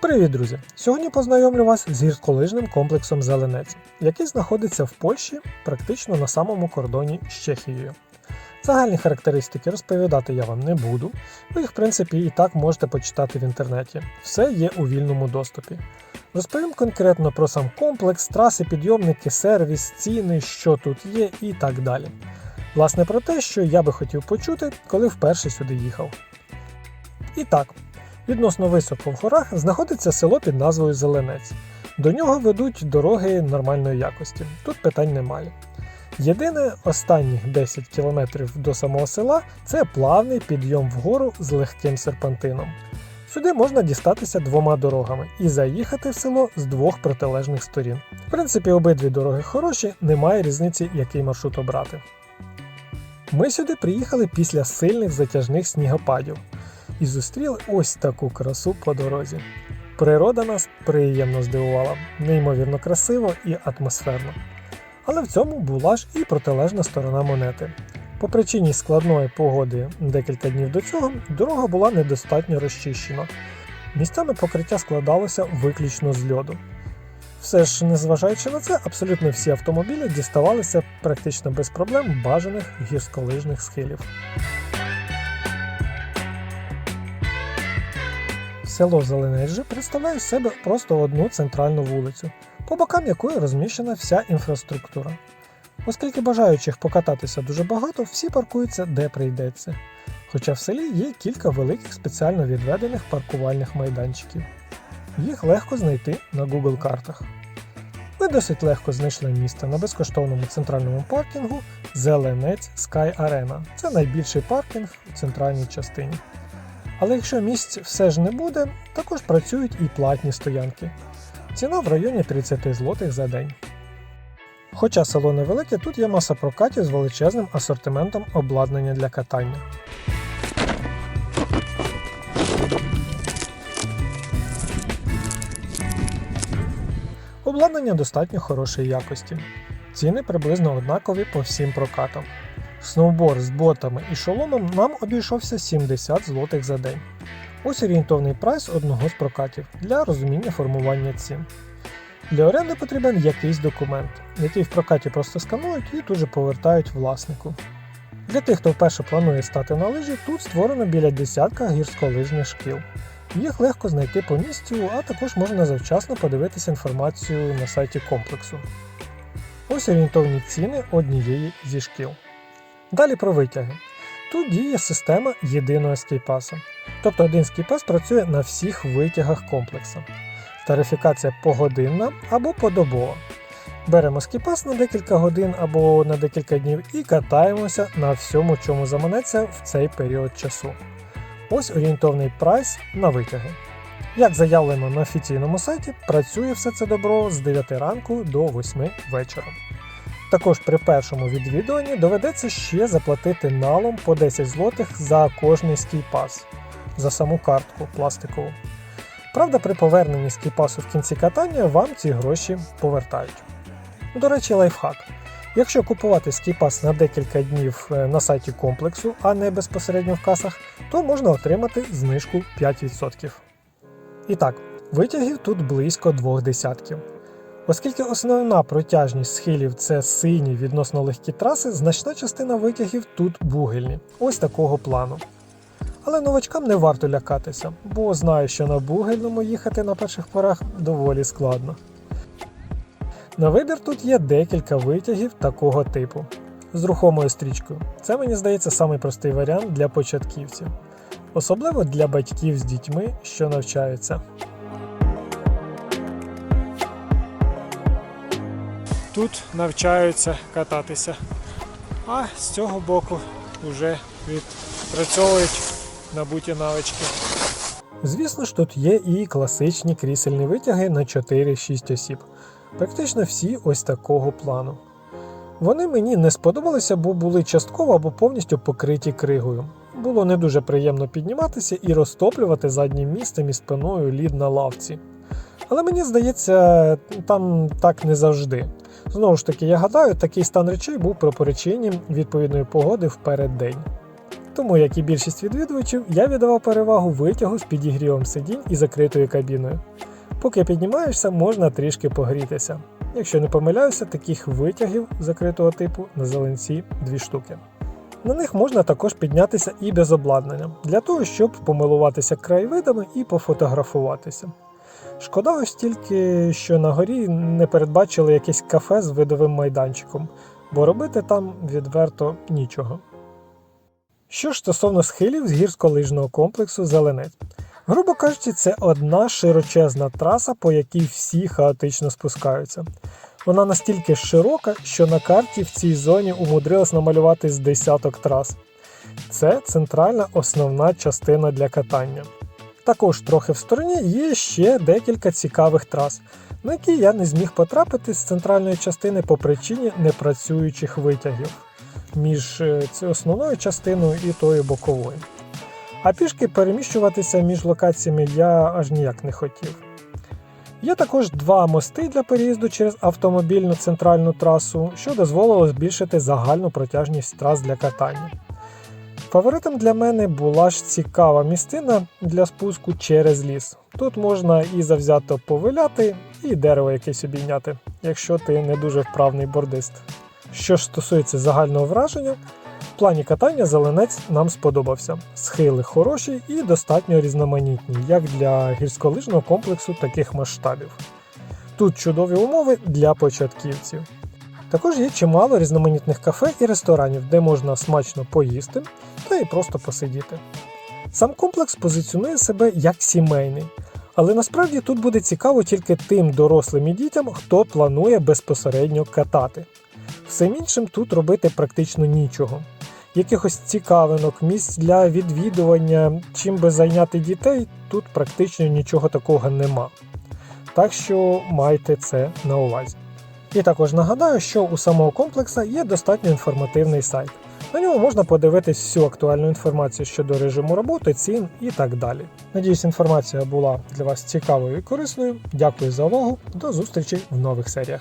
Привіт, друзі! Сьогодні познайомлю вас з гірськолижним комплексом Зеленець, який знаходиться в Польщі практично на самому кордоні з Чехією. Загальні характеристики розповідати я вам не буду, ви їх, в принципі, і так можете почитати в інтернеті. Все є у вільному доступі. Розповім конкретно про сам комплекс, траси, підйомники, сервіс, ціни, що тут є і так далі. Власне, про те, що я би хотів почути, коли вперше сюди їхав. І так, Відносно високо в горах знаходиться село під назвою Зеленець. До нього ведуть дороги нормальної якості, тут питань немає. Єдине, останніх 10 кілометрів до самого села це плавний підйом вгору з легким серпантином. Сюди можна дістатися двома дорогами і заїхати в село з двох протилежних сторін. В принципі, обидві дороги хороші, немає різниці, який маршрут обрати. Ми сюди приїхали після сильних затяжних снігопадів і зустріли ось таку красу по дорозі. Природа нас приємно здивувала, неймовірно красиво і атмосферно. Але в цьому була ж і протилежна сторона монети. По причині складної погоди декілька днів до цього дорога була недостатньо розчищена. Місцями покриття складалося виключно з льоду. Все ж, незважаючи на це, абсолютно всі автомобілі діставалися практично без проблем бажаних гірськолижних схилів. Село Зеленець представляє з себе просто одну центральну вулицю, по бокам якої розміщена вся інфраструктура. Оскільки бажаючих покататися дуже багато, всі паркуються де прийдеться. Хоча в селі є кілька великих спеціально відведених паркувальних майданчиків. Їх легко знайти на Google картах. Ми досить легко знайшли місце на безкоштовному центральному паркінгу Зеленець Sky Arena. Це найбільший паркінг у центральній частині. Але якщо місць все ж не буде, також працюють і платні стоянки. Ціна в районі 30 злотих за день. Хоча село невелике, тут є маса прокатів з величезним асортиментом обладнання для катання. Обладнання достатньо хорошої якості. Ціни приблизно однакові по всім прокатам. Сноуборд з ботами і шоломом нам обійшовся 70 злотих за день. Ось орієнтовний прайс одного з прокатів для розуміння формування цін. Для оренди потрібен якийсь документ, який в прокаті просто сканують і тут же повертають власнику. Для тих, хто вперше планує стати на лижі, тут створено біля десятка гірськолижних шкіл. Їх легко знайти по місцю, а також можна завчасно подивитися інформацію на сайті комплексу. Ось орієнтовні ціни однієї зі шкіл. Далі про витяги. Тут діє система єдиного скейпаса. Тобто один скейпас працює на всіх витягах комплексу. Тарифікація погодинна або подобова. Беремо скіпас на декілька годин або на декілька днів і катаємося на всьому, чому заманеться в цей період часу. Ось орієнтовний прайс на витяги. Як заявлено на офіційному сайті, працює все це добро з 9 ранку до 8 вечора. Також при першому відвідуванні доведеться ще заплатити налом по 10 злотих за кожний скійпас за саму картку пластикову. Правда, при поверненні скійпасу в кінці катання вам ці гроші повертають. До речі, лайфхак. Якщо купувати скійпас на декілька днів е, на сайті комплексу, а не безпосередньо в касах, то можна отримати знижку 5%. І так, витягів тут близько двох десятків. Оскільки основна протяжність схилів це сині відносно легкі траси, значна частина витягів тут бугельні, ось такого плану. Але новачкам не варто лякатися, бо знаю, що на бугельному їхати на перших порах доволі складно. На вибір тут є декілька витягів такого типу з рухомою стрічкою. Це мені здається самий простий варіант для початківців, особливо для батьків з дітьми, що навчаються. Тут навчаються кататися, а з цього боку вже відпрацьовують набуті навички. Звісно ж, тут є і класичні крісельні витяги на 4-6 осіб. Практично всі ось такого плану. Вони мені не сподобалися, бо були частково або повністю покриті кригою. Було не дуже приємно підніматися і розтоплювати заднім містом і спиною лід на лавці. Але мені здається, там так не завжди. Знову ж таки, я гадаю, такий стан речей був про причині відповідної погоди в переддень. Тому, як і більшість відвідувачів, я віддавав перевагу витягу з підігрівом сидінь і закритою кабіною. Поки піднімаєшся, можна трішки погрітися. Якщо не помиляюся, таких витягів закритого типу на зеленці дві штуки. На них можна також піднятися і без обладнання, для того, щоб помилуватися краєвидами і пофотографуватися. Шкода ось тільки, що на горі не передбачили якесь кафе з видовим майданчиком, бо робити там відверто нічого. Що ж стосовно схилів з гірськолижного комплексу Зеленець. Грубо кажучи, це одна широчезна траса, по якій всі хаотично спускаються. Вона настільки широка, що на карті в цій зоні умудрилось намалювати з десяток трас. Це центральна основна частина для катання. Також трохи в стороні є ще декілька цікавих трас, на які я не зміг потрапити з центральної частини по причині непрацюючих витягів між е, основною частиною і тою боковою. А пішки переміщуватися між локаціями я аж ніяк не хотів. Є також два мости для переїзду через автомобільну центральну трасу, що дозволило збільшити загальну протяжність трас для катання. Фаворитом для мене була ж цікава місцина для спуску через ліс. Тут можна і завзято повиляти, і дерево якесь обійняти, якщо ти не дуже вправний бордист. Що ж стосується загального враження, в плані катання зеленець нам сподобався. Схили хороші і достатньо різноманітні, як для гірськолижного комплексу таких масштабів. Тут чудові умови для початківців. Також є чимало різноманітних кафе і ресторанів, де можна смачно поїсти та і просто посидіти. Сам комплекс позиціонує себе як сімейний, але насправді тут буде цікаво тільки тим дорослим і дітям, хто планує безпосередньо катати. Всім іншим тут робити практично нічого. Якихось цікавинок, місць для відвідування, чим би зайняти дітей, тут практично нічого такого нема. Так що майте це на увазі. І також нагадаю, що у самого комплекса є достатньо інформативний сайт. На ньому можна подивитись всю актуальну інформацію щодо режиму роботи, цін і так далі. Надіюсь, інформація була для вас цікавою і корисною. Дякую за увагу. До зустрічі в нових серіях.